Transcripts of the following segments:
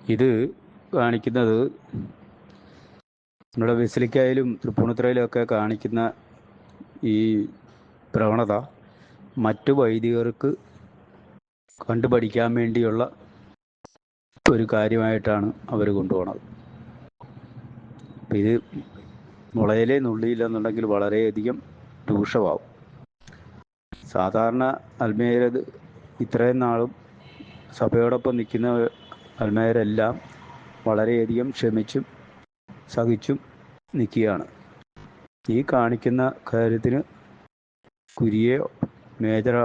ഇത് കാണിക്കുന്നത് നമ്മുടെ വെസിലിക്കായാലും തൃപ്പൂണിത്തുറയിലും ഒക്കെ കാണിക്കുന്ന ഈ പ്രവണത മറ്റു വൈദികർക്ക് കണ്ടുപഠിക്കാൻ വേണ്ടിയുള്ള ഒരു കാര്യമായിട്ടാണ് അവർ കൊണ്ടുപോകുന്നത് ഇത് മുളയിലേ നുള്ളിയില്ലെന്നുണ്ടെങ്കിൽ വളരെയധികം രൂക്ഷമാവും. സാധാരണ അൽമേരത് ഇത്രയും നാളും സഭയോടൊപ്പം നിൽക്കുന്ന അൽമേരെല്ലാം വളരെയധികം ക്ഷമിച്ചും സഹിച്ചും നിൽക്കുകയാണ്. ഈ കാണിക്കുന്ന കാര്യത്തിന് കുരിയെ മേജർ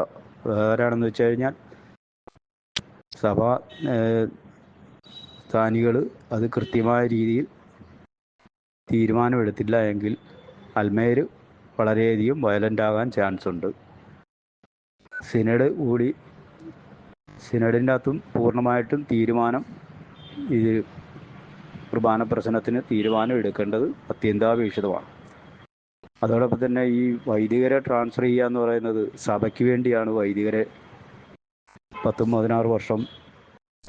ആരാണെന്ന് വെച്ച് കഴിഞ്ഞാൽ സഭ സ്ഥാനികൾ അത് കൃത്യമായ രീതിയിൽ തീരുമാനമെടുത്തില്ല എങ്കിൽ അൽമേര് വളരെയധികം വയലന്റ് ആകാൻ ചാൻസ് ഉണ്ട് സിനഡ് കൂടി സിനഡിന്റെ അകത്തും പൂർണമായിട്ടും തീരുമാനം ഈ കുർബാന പ്രശ്നത്തിന് തീരുമാനം എടുക്കേണ്ടത് അത്യന്താപേക്ഷിതമാണ്. അതോടൊപ്പം തന്നെ ഈ വൈദികരെ ട്രാൻസ്ഫർ ചെയ്യുക എന്ന് പറയുന്നത് സഭയ്ക്ക് വേണ്ടിയാണ് വൈദികരെ പത്തും പതിനാറ് വർഷം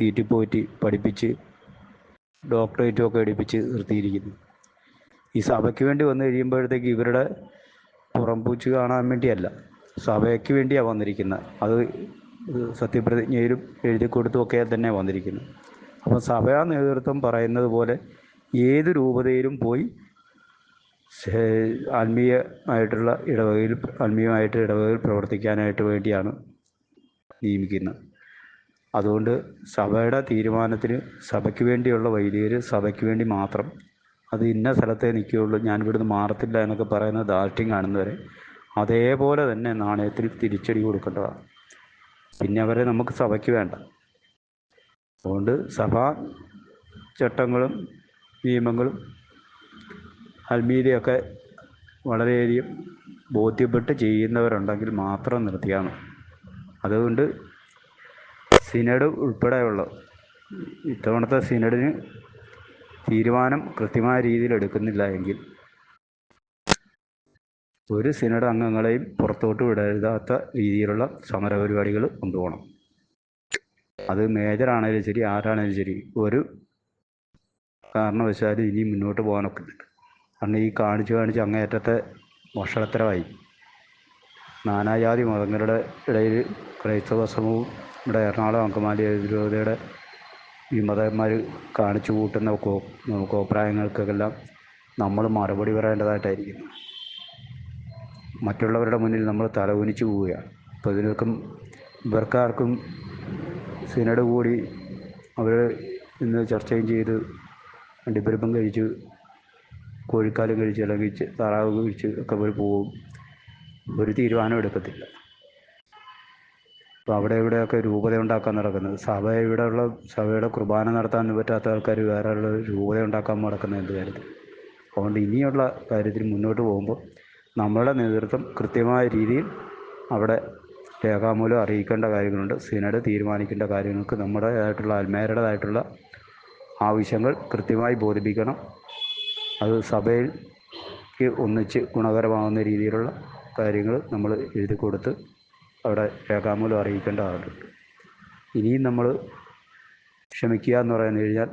തീറ്റിപ്പോറ്റി പഠിപ്പിച്ച് ഡോക്ടറേറ്റും ഒക്കെ എടുപ്പിച്ച് നിർത്തിയിരിക്കുന്നു. ഈ സഭയ്ക്ക് വേണ്ടി വന്നു കഴിയുമ്പോഴത്തേക്ക് ഇവരുടെ പുറംപൂച്ച് കാണാൻ വേണ്ടിയല്ല സഭയ്ക്ക് വേണ്ടിയാണ് വന്നിരിക്കുന്നത്. അത് സത്യപ്രതിജ്ഞയിലും എഴുതി കൊടുത്തുമൊക്കെ തന്നെ വന്നിരിക്കുന്നു. അപ്പോൾ സഭയാ നേതൃത്വം പറയുന്നത് പോലെ ഏത് രൂപതയിലും പോയി ആത്മീയമായിട്ടുള്ള ഇടവകയിൽ ആത്മീയമായിട്ട് ഇടവകയിൽ പ്രവർത്തിക്കാനായിട്ട് വേണ്ടിയാണ് നിയമിക്കുന്നത്. അതുകൊണ്ട് സഭയുടെ തീരുമാനത്തിന് സഭയ്ക്ക് വേണ്ടിയുള്ള വൈദികർ സഭയ്ക്ക് വേണ്ടി മാത്രം അത് ഇന്ന സ്ഥലത്തേ നിൽക്കുകയുള്ളൂ ഞാൻ ഇവിടുന്ന് മാറത്തില്ല എന്നൊക്കെ പറയുന്ന ദാർഢ്യം കാണുന്നവരെ അതേപോലെ തന്നെ നാണയത്തിൽ തിരിച്ചടി കൊടുക്കേണ്ടതാണ്. പിന്നെ അവരെ നമുക്ക് സഭയ്ക്ക് വേണ്ട. അതുകൊണ്ട് സഭാ ചട്ടങ്ങളും നിയമങ്ങളും അൽമീതിയൊക്കെ വളരെയധികം ബോധ്യപ്പെട്ട് ചെയ്യുന്നവരുണ്ടെങ്കിൽ മാത്രം നിർത്തിയാണ്. അതുകൊണ്ട് സിനഡ് ഉൾപ്പെടെയുള്ള ഇത്തവണത്തെ സിനഡിന് തീരുമാനം കൃത്യമായ രീതിയിൽ എടുക്കുന്നില്ല എങ്കിൽ ഒരു സിനഡ് അംഗങ്ങളെയും പുറത്തോട്ട് വിടരുതാത്ത രീതിയിലുള്ള സമരപരിപാടികൾ കൊണ്ടുപോകണം. അത് മേജർ ആണെങ്കിലും ശരി ആരാണെങ്കിലും ശരി ഒരു കാരണവശാലും ഇനി മുന്നോട്ട് പോകാനൊക്കെ കാരണം ഈ കാണിച്ച് കാണിച്ച് അങ്ങേയറ്റത്തെ വഷളത്തരമായി നാനാജാതി മതങ്ങളുടെ ഇടയിൽ ക്രൈസ്തവ സമൂഹവും ഇവിടെ എറണാകുളം അങ്കമാലി രൂപതയുടെ ഈ മതന്മാർ കാണിച്ചു കൂട്ടുന്ന കോ കോപ്രായങ്ങൾക്കെല്ലാം നമ്മൾ മറുപടി പറയേണ്ടതായിട്ടായിരിക്കുന്നു. മറ്റുള്ളവരുടെ മുന്നിൽ നമ്മൾ തലകുനിച്ച് പോവുകയാണ്. അപ്പോൾ ഇതിനൊക്കെ ഇവർക്കാർക്കും സിനഡ് കൂടി അവർ ഇന്ന് ചർച്ചയും ചെയ്ത് അണ്ടിപ്പരിപ്പം കഴിച്ച് കോഴിക്കാലും കഴിച്ച് അല്ലെങ്കിൽ താറാവ് കഴിച്ച് ഒക്കെ അവർ പോവും. ഒരു തീരുമാനം എടുക്കത്തില്ല. അപ്പോൾ അവിടെ ഇവിടെയൊക്കെ രൂപത ഉണ്ടാക്കാൻ നടക്കുന്നത്. സഭ ഇവിടെയുള്ള സഭയുടെ കുർബാന നടത്താൻ പറ്റാത്ത ആൾക്കാർ വേറെ രൂപത ഉണ്ടാക്കാൻ നടക്കുന്ന എന്ത് കാര്യത്തിൽ അതുകൊണ്ട് ഇനിയുള്ള കാര്യത്തിൽ മുന്നോട്ട് പോകുമ്പോൾ നമ്മളുടെ നേതൃത്വം കൃത്യമായ രീതിയിൽ അവിടെ രേഖാമൂലം അറിയിക്കേണ്ട കാര്യങ്ങളുണ്ട്. സിനഡ് തീരുമാനിക്കേണ്ട കാര്യങ്ങൾക്ക് നമ്മുടേതായിട്ടുള്ള അൽമേരുടേതായിട്ടുള്ള ആവശ്യങ്ങൾ കൃത്യമായി ബോധിപ്പിക്കണം. അത് സഭയിൽ ഒന്നിച്ച് ഗുണകരമാകുന്ന രീതിയിലുള്ള കാര്യങ്ങൾ നമ്മൾ എഴുതി കൊടുത്ത് അവിടെ രേഖാമൂലം അറിയിക്കേണ്ട ആളുണ്ട് ഇനിയും നമ്മൾ ക്ഷമിക്കുക എന്ന് പറയുന്നത് കഴിഞ്ഞാൽ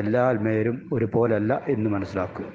എല്ലാ അൽമേരും ഒരുപോലല്ല എന്ന് മനസ്സിലാക്കുക.